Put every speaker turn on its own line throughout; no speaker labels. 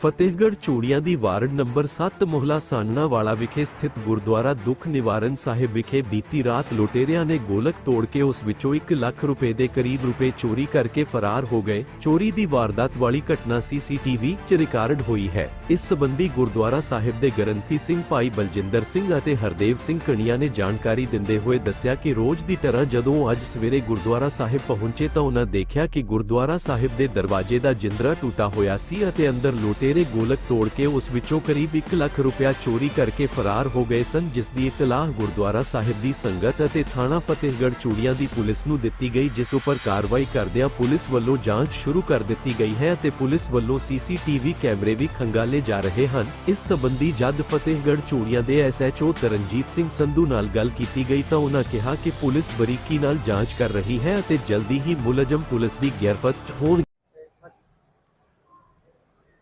ਫਤਿਹਗੜ੍ਹ ਚੂੜੀਆਂ ਦੀ ward number 7 ਮੁਹਲਾ ਸਾਨਣਾ ਵਾਲਾ ਵਿਖੇ ਸਥਿਤ ਗੁਰਦੁਆਰਾ ਦੁੱਖ ਨਿਵਾਰਨ ਸਾਹਿਬ ਵਿਖੇ ਬੀਤੀ ਰਾਤ ਲੁਟੇਰਿਆਂ ਨੇ ਗੋਲਕ ਤੋੜ ਕੇ ਉਸ ਵਿੱਚੋਂ 1 ਲੱਖ ਰੁਪਏ ਦੇ ਕਰੀਬ ਰੁਪਏ ਚੋਰੀ ਕਰਕੇ ਫਰਾਰ ਹੋ ਗਏ। ਚੋਰੀ ਦੀ ਵਾਰਦਾਤ ਵਾਲੀ ਘਟਨਾ ਸੀਸੀਟੀਵੀ 'ਚ ਰਿਕਾਰਡ ਹੋਈ ਹੈ। ਇਸ ਸਬੰਧੀ ਗੁਰਦੁਆਰਾ ਸਾਹਿਬ ਦੇ ਗ੍ਰੰਥੀ ਸਿੰਘ ਭਾਈ ਬਲਜਿੰਦਰ ਸਿੰਘ ਅਤੇ ਹਰਦੇਵ ਸਿੰਘ ਕਣੀਆਂ ਨੇ ਜਾਣਕਾਰੀ ਦਿੰਦੇ ਹੋਏ ਦੱਸਿਆ ਕਿ ਰੋਜ਼ ਦੀ ਤਰ੍ਹਾਂ ਜਦੋਂ ਅੱਜ ਸਵੇਰੇ ਗੁਰਦੁਆਰਾ ਸਾਹਿਬ ਪਹੁੰਚੇ ਤਾਂ ਉਹਨਾਂ ਦੇਖਿਆ ਕਿ ਗੁਰਦੁਆਰਾ ਸਾਹਿਬ ਦੇ ਦਰਵਾਜ਼ੇ ਦਾ ਜਿੰਦਰਾ ਟੁੱਟਾ ਹੋਇਆ ਸੀ ਅਤੇ ਅੰਦਰ ਲੁਟੇਰੇ ਗੋਲਕ ਤੋੜ ਕੇ ਉਸ ਵਿੱਚੋਂ ਕਰੀਬ 1 ਲੱਖ ਰੁਪਇਆ ਚੋਰੀ ਕਰਕੇ ਫਰਾਰ ਹੋ ਗਏ ਸਨ, ਜਿਸ ਦੀ ਇਤਲਾਹ ਗੁਰਦੁਆਰਾ ਸਾਹਿਬ ਦੀ ਸੰਗਤ ਅਤੇ ਥਾਣਾ ਫਤਿਹਗੜ੍ਹ ਚੂੜੀਆਂ ਦੀ ਪੁਲਿਸ ਨੂੰ ਦਿੱਤੀ ਗਈ, ਜਿਸ ਉੱਪਰ ਕਾਰਵਾਈ ਕਰਦਿਆਂ ਪੁਲਿਸ ਵੱਲੋਂ ਜਾਂਚ ਸ਼ੁਰੂ ਕਰ ਦਿੱਤੀ ਗਈ ਹੈ ਅਤੇ ਪੁਲਿਸ ਵੱਲੋਂ ਸੀਸੀਟੀਵੀ ਕੈਮਰੇ ਵੀ ਖੰਗਾਲੇ ਜਾ ਰਹੇ ਹਨ। ਇਸ ਸਬੰਧੀ ਜਦ ਫਤਿਹਗੜ੍ਹ ਚੂੜੀਆਂ ਦੇ ਐਸਐਚਓ ਤਰਨਜੀਤ ਸਿੰਘ ਸੰਧੂ ਨਾਲ ਗੱਲ ਕੀਤੀ ਗਈ ਤਾਂ ਉਹਨਾਂ ਕਿਹਾ ਕਿ ਪੁਲਿਸ ਬਰੀਕੀ ਨਾਲ ਜਾਂਚ ਕਰ ਰਹੀ ਹੈ ਅਤੇ ਜਲਦੀ ਹੀ ਮੁਲਜ਼ਮ ਪੁਲਿਸ ਦੀ ਗਿਰਫਤ ਹੋਣ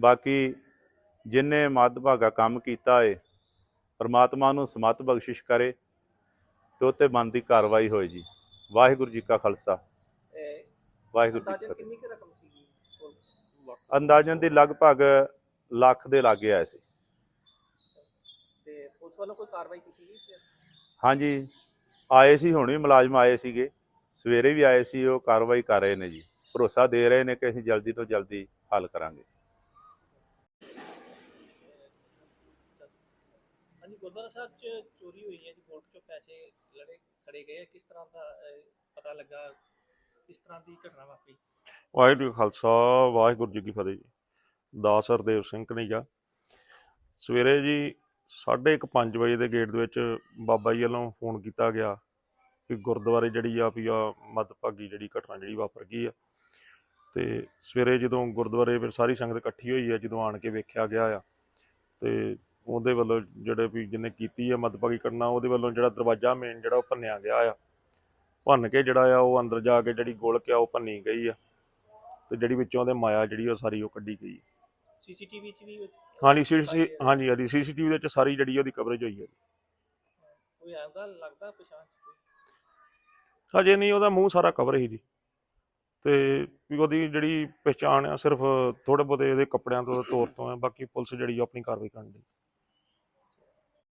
ਬਾਕੀ ਜਿਨੇ ਮੱਦਭਾਗਾ ਕੰਮ ਕੀਤਾ ਏ ਪਰਮਾਤਮਾ ਨੂੰ ਸਮਤ ਬਖਸ਼ਿਸ਼ ਕਰੇ ਤੇ ਉੱਤੇ ਬਣਦੀ ਕਾਰਵਾਈ ਹੋਏ ਜੀ। ਵਾਹਿਗੁਰੂ ਜੀ ਕਾ ਖਾਲਸਾ। ਵਾਹਿਗੁਰੂ ਜੀ
ਕਿੰਨੀ ਕੁ ਰਕਮ ਸੀਗੀ?
ਅੰਦਾਜ਼ਨ ਦੀ ਲਗਭਗ ਲੱਖ ਦੇ ਲਾਗੇ ਆਏ ਸੀ।
ਤੇ ਪੁਲਿਸ ਵੱਲੋਂ ਕੋਈ ਕਾਰਵਾਈ ਕੀਤੀ ਗਈ ਸੀ?
ਹਾਂਜੀ ਆਏ ਸੀ ਹੁਣ ਵੀ ਮੁਲਾਜ਼ਮ ਆਏ ਸੀਗੇ। ਸਵੇਰੇ ਵੀ ਆਏ ਸੀ ਉਹ ਕਾਰਵਾਈ ਕਰ ਰਹੇ ਨੇ ਜੀ। ਭਰੋਸਾ ਦੇ ਰਹੇ ਨੇ ਕਿ ਅਸੀਂ ਜਲਦੀ ਤੋਂ ਜਲਦੀ ਹੱਲ ਕਰਾਂਗੇ।
ਹਾਂਜੀ ਗੁਰਦੁਆਰਾ ਸਾਹਿਬ 'ਚ ਚੋਰੀ ਹੋਈ ਹੈ ਜੀ ਕੋਰਟ 'ਚੋਂ ਪੈਸੇ ਲੜੇ ਖੜੇ ਗਏ ਆ। ਕਿਸ ਤਰ੍ਹਾਂ ਦਾ ਅਹ, ਪਤਾ ਲੱਗਾ? ਕਿਸ ਤਰ੍ਹਾਂ ਦੀ ਘਟਨਾ ਵਾਪਰੀ?
ਵਾਹਿਗੁਰੂ ਜੀ ਕਾ ਖਾਲਸਾ ਵਾਹਿਗੁਰੂ ਜੀ ਕੀ ਫਤਿਹ ਜੀ। ਦਾਸ ਹਰਦੇਵ ਸਿੰਘ ਕਨਈਆ ਸਵੇਰੇ ਜੀ 1:30 ਵਜੇ ਦੇ ਗੇਟ ਦੇ ਵਿੱਚ ਬਾਬਾ ਜੀ ਵੱਲੋਂ ਫੋਨ ਕੀਤਾ ਗਿਆ ਕਿ ਗੁਰਦੁਆਰੇ ਜਿਹੜੀ ਆ ਵੀ ਆ ਮੱਦਭਾਗੀ ਜਿਹੜੀ ਘਟਨਾ ਜਿਹੜੀ ਵਾਪਰ ਗਈ ਆ। ਤੇ ਸਵੇਰੇ ਜਦੋਂ ਗੁਰਦੁਆਰੇ ਫਿਰ ਸਾਰੀ ਸੰਗਤ ਇਕੱਠੀ ਹੋਈ ਆ ਜਦੋਂ ਆਣ ਕੇ ਵੇਖਿਆ ਗਿਆ ਆ ਤੇ ਉਹਦੇ ਵੱਲੋਂ ਜਿਹੜੇ ਵੀ ਜਿਹਨੇ ਕੀਤੀ ਆ ਮੱਦਭਾਗੀ ਘਟਨਾ ਉਹਦੇ ਵੱਲੋਂ ਜਿਹੜਾ ਦਰਵਾਜ਼ਾ ਮੇਨ ਜਿਹੜਾ ਉਹ ਭੰਨਿਆ ਗਿਆ ਆ। ਭੰਨ ਕੇ ਜਿਹੜਾ ਆ ਉਹ ਅੰਦਰ ਜਾ ਕੇ ਜਿਹੜੀ ਗੋਲਕ ਆ ਉਹ ਭੰਨੀ ਗਈ ਆ। ਤੇ ਜਿਹੜੀ ਵਿੱਚੋਂ ਉਹਦੇ ਮਾਇਆ ਜਿਹੜੀ ਉਹ ਸਾਰੀ ਉਹ ਕੱਢੀ ਗਈ।
ਸੀਸੀਟੀਵੀ 'ਚ ਵੀ
ਹਾਂਜੀ ਸੀ ਹਾਂਜੀ ਹਾਂਜੀ ਸੀਸੀਟੀਵੀ ਦੇ ਵਿੱਚ ਸਾਰੀ ਜਿਹੜੀ ਉਹਦੀ ਕਵਰੇਜ ਹੋਈ ਹੈ
ਕੋਈ ਆਉਂਦਾ ਲੱਗਦਾ ਪਛਾਣ 'ਚ ਕੋਈ?
ਹਜੇ ਨਹੀਂ ਉਹਦਾ ਮੂੰਹ ਸਾਰਾ ਕਵਰ ਹੀ ਜੀ। ਤੇ ਵੀ ਉਹਦੀ ਜਿਹੜੀ ਪਛਾਣ ਆ ਸਿਰਫ ਥੋੜੇ ਬਹੁਤੇ ਇਹਦੇ ਕੱਪੜਿਆਂ ਤੋਂ ਤੌਰ ਤੋਂ ਹੈ ਬਾਕੀ ਪੁਲਿਸ ਜਿਹੜੀ ਆਪਣੀ ਕਾਰਵਾਈ ਕਰਨ ਦੀ